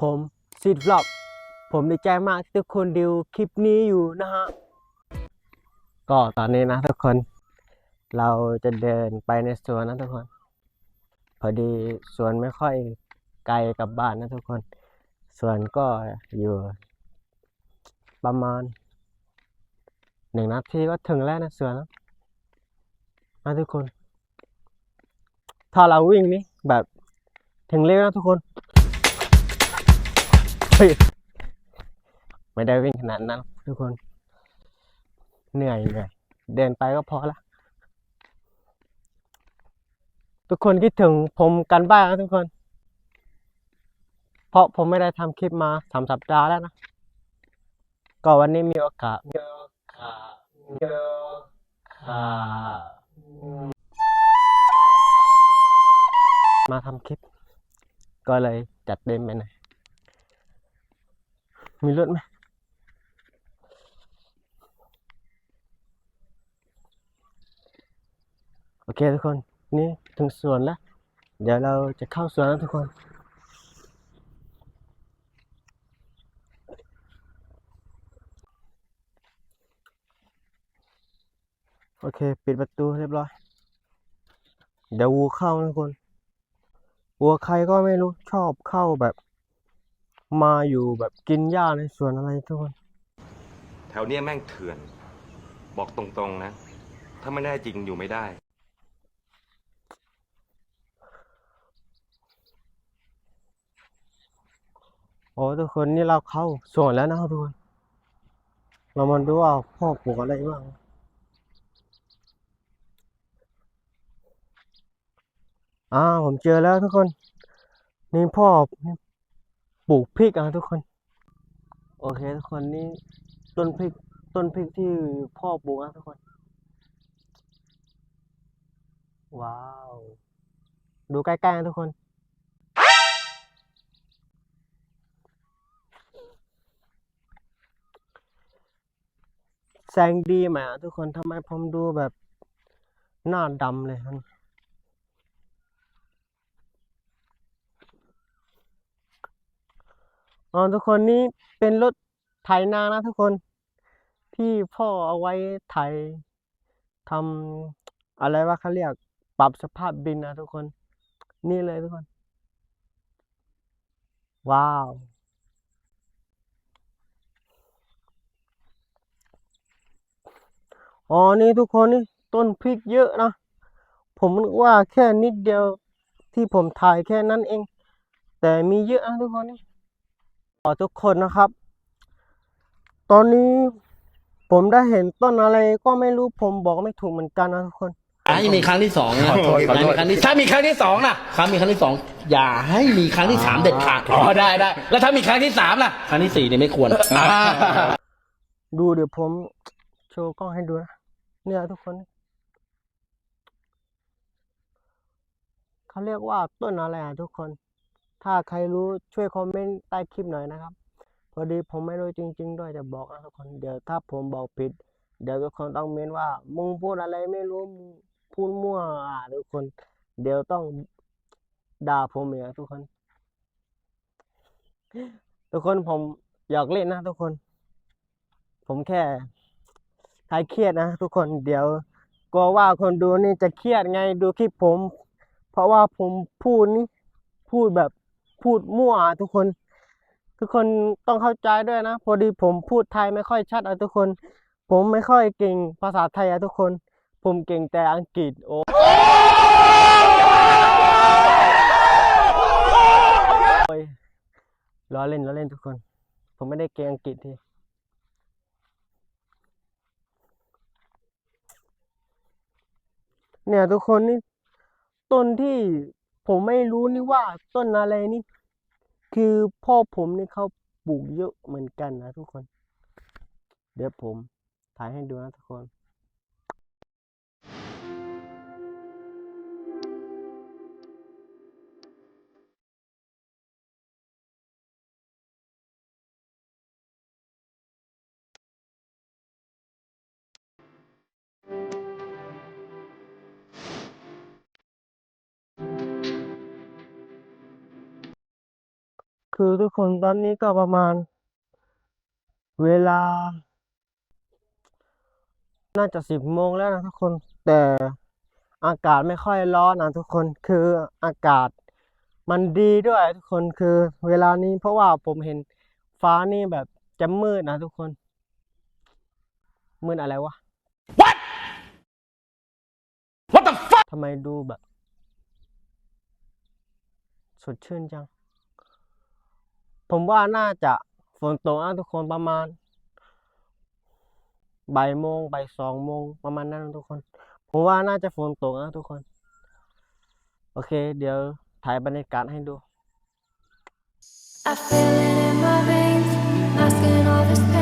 ผมซีดวล็อกผมดีใจมากที่ทุกคนดูคลิปนี้อยู่นะฮะ ก็ตอนนี้นะทุกคน เราจะเดินไปในสวนนะทุกคน พอดีสวนไม่ค่อยไกลกับบ้านนะทุกคน สวนก็อยู่ ประมาณหนึ่งนาทีก็ถึงแล้วนะสวนนะนะทุกคน ถ้าเราวิ่งนี่แบบถึงเร็วนะทุกคน ไม่ได้วิ่งขนาดนั้น ทุกคน เหนื่อยเหนื่อยเดินไปก็พอละ ทุกคนคิดถึงผมกันบ้างนะทุกคน เพราะผมไม่ได้ทำคลิปมาสามสัปดาห์แล้วนะ ก็วันนี้มีโอกาสมีโอกาสมีโอกาสมาทำคลิป ก็เลยจัดเต็มไปหน่อย มีรถไหมโอเคทุกคน นี่ถึงสวนแล้ว เดี๋ยวเราจะเข้าสวนแล้วทุกคน โอเค ปิดประตูเรียบร้อย เดี๋ยววัวเข้านะทุกคนวัวใครก็ไม่รู้ชอบเข้าแบบ มาอยู่แบบกินหญ้าในสวนอะไรทุกคน แถวเนี้ยแม่งเถื่อน บอกตรงๆนะ ถ้าไม่ได้จริงอยู่ไม่ได้ โอ้ทุกคนนี่เราเข้าสวนแล้วนะครับทุกคน เรามาดูว่าพ่อปลูกอะไรบ้าง อ่าผมเจอแล้วทุกคน นี่พ่อ ปลูกพริกอะทุกคน โอเค ทุกคนนี่ต้นพริกต้นพริกที่พ่อปลูกนะทุกคน ว้าว ดูใกล้ๆนะทุกคน แสงดีไหมทุกคนทำไมผมดูแบบหน้าดำเลยครั อ๋อทุกคนนี่เป็นรถไถนานะทุกคนที่พ่อเอาไว้ไถทำอะไรว่าเขาเรียกปรับสภาพดินนะทุกคน นี่เลยทุกคน ว้าว อ๋อนี่ทุกคนนี่ต้นพริกเยอะนะ ผมว่าแค่นิดเดียวที่ผมถ่ายแค่นั้นเอง แต่มีเยอะนะทุกคนนี่ อทุกคนนะครับ ตอนนี้ผมได้เห็นต้นอะไรก็ไม่รู้ผมบอกไม่ถูกเหมือนกันนะทุกคนอย่าให้มีครั้งที่สองนะขอโทษขอโทษ มีครั้งที่ถ้ามีครั้งที่สองล่ะ ครั้งมีครั้งที่สองอย่าให้มีครั้งที่สามเด็ดขาดอ๋อได้ได้แล้วถ้ามีครั้งที่สามล่ะ ครั้งที่สี่เนี่ยไม่ควร ดูเดี๋ยวผมโชว์กล้องให้ดูนะเนี่ยทุกคน เขาเรียกว่าต้นอะไรอะทุกคน ถ้าใครรู้ช่วยคอมเมนต์ใต้คลิปหน่อยนะครับ พอดีผมไม่รู้จริง ๆ ด้วยจะบอกนะทุกคนเดี๋ยวถ้าผมบอกผิด เดี๋ยวทุกคนต้องเมนว่ามึงพูดอะไรไม่รู้มึงพูดมั่วอะทุกคน เดี๋ยวต้องด่าผมอีกอะทุกคน ทุกคนผมอยากเล่นนะทุกคน ผมแค่คลายเครียดนะทุกคนเดี๋ยวกลัวว่าคนดูนี่จะเครียดไงดูคลิปผม เพราะว่าผมพูดนี่พูดแบบ พูดมั่วอะทุกคน ทุกคนต้องเข้าใจด้วยนะ พอดีผมพูดไทยไม่ค่อยชัดอะทุกคน ผมไม่ค่อยเก่งภาษาไทยอะทุกคน ผมเก่งแต่อังกฤษโอ้ยล้อเล่นล้อเล่นทุกคน ผมไม่ได้เก่งอังกฤษทีเนี่ยทุกคนนี่ต้นที่ ผมไม่รู้นี่ว่าต้นอะไรนี่ คือพ่อผมนี่เขาปลูกเยอะเหมือนกันนะทุกคน เดี๋ยวผมถ่ายให้ดูนะทุกคน คคือทุกคนตอนนี้ก็ประมาณ เวลา น่าจะสิบโมงแล้วนะทุกคน แต่อากาศไม่ค่อยร้อนนะทุกคนคืออากาศมันดีด้วยทุกคนคือเวลานี้เพราะว่าผมเห็นฟ้านี่แบบจะมืดนะทุกคน มืดอะไรวะ What What the fuck ทำไมดูแบบ สดชื่นจัง ผมว่าน่าจะฝนตกนะทุกคนประมาณบ่ายโมงบ่ายสองโมงประมาณนั้นทุกคน ผมว่าน่าจะฝนตกนะทุกคน โอเค เดี๋ยวถ่ายบรรยากาศให้ดู I feel it in my veins, asking all this pain.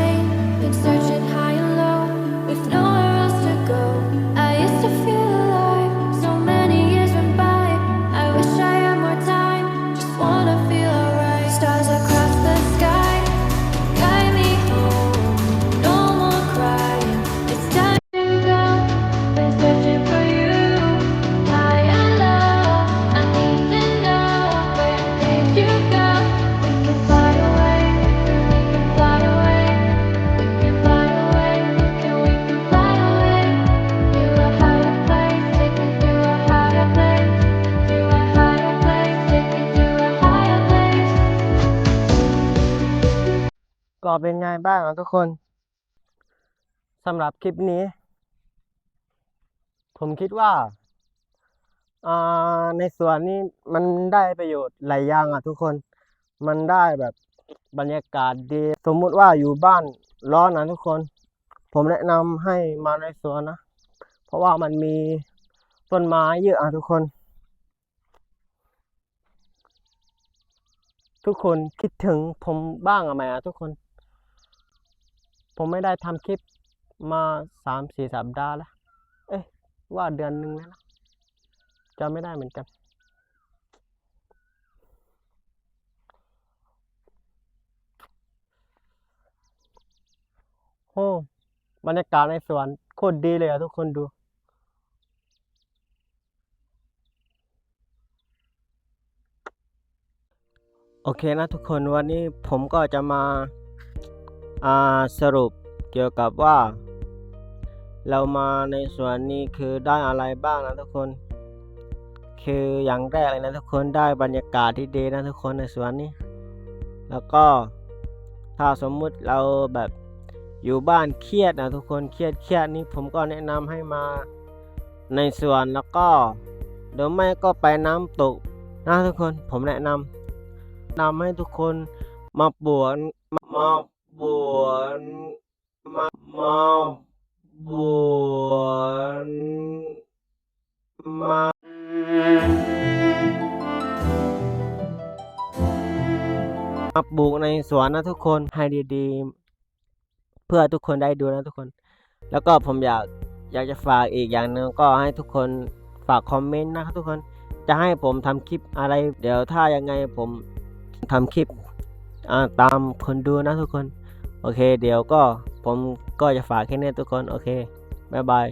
ก็เป็นไงบ้างอะทุกคนสำหรับคลิปนี้ ผมคิดว่าในส่วนนี้มันได้ประโยชน์หลายอย่างอะทุกคนมันได้แบบบรรยากาศดี สมมุติว่าอยู่บ้านร้อนนะทุกคน ผมแนะนำให้มาในสวนนะ เพราะว่ามันมีต้นไม้เยอะอะทุกคน ทุกคนคิดถึงผมบ้างอะไหมอะทุกคน ผมไม่ได้ทำคลิปมาสามสี่สัปดาห์แล้ว เอ๊ะว่าเดือนหนึ่งแล้วนะจำไม่ได้เหมือนกัน โอ้บรรยากาศในสวนโคตรดีเลยอะทุกคนดู โอเคนะทุกคนวันนี้ผมก็จะมา สรุปเกี่ยวกับว่า เรามาในสวนนี้คือได้อะไรบ้างนะทุกคน คืออย่างแรกเลยนะทุกคนได้บรรยากาศที่ดีนะทุกคนในสวนนี้ แล้วก็ถ้าสมมุติเราแบบอยู่บ้านเครียดนะทุกคนเครียดเครียดนี่ผมก็แนะนำให้มาในสวนแล้วก็หรือไม่ก็ไปน้ำตกนะทุกคนผมแนะนำนำให้ทุกคนมาบวชมา สวนนะทุกคนให้ดีๆ เพื่อทุกคนได้ดูนะทุกคน แล้วก็ผมอยากอยากจะฝากอีกอย่างหนึ่งก็ให้ทุกคนฝากคอมเมนต์นะครับทุกคนจะให้ผมทำคลิปอะไร เดี๋ยวถ้ายังไงผมทำคลิปตามคนดูนะทุกคน โอเค เดี๋ยวก็ผมก็จะฝากแค่นี้ทุกคน โอเค บ๊ายบาย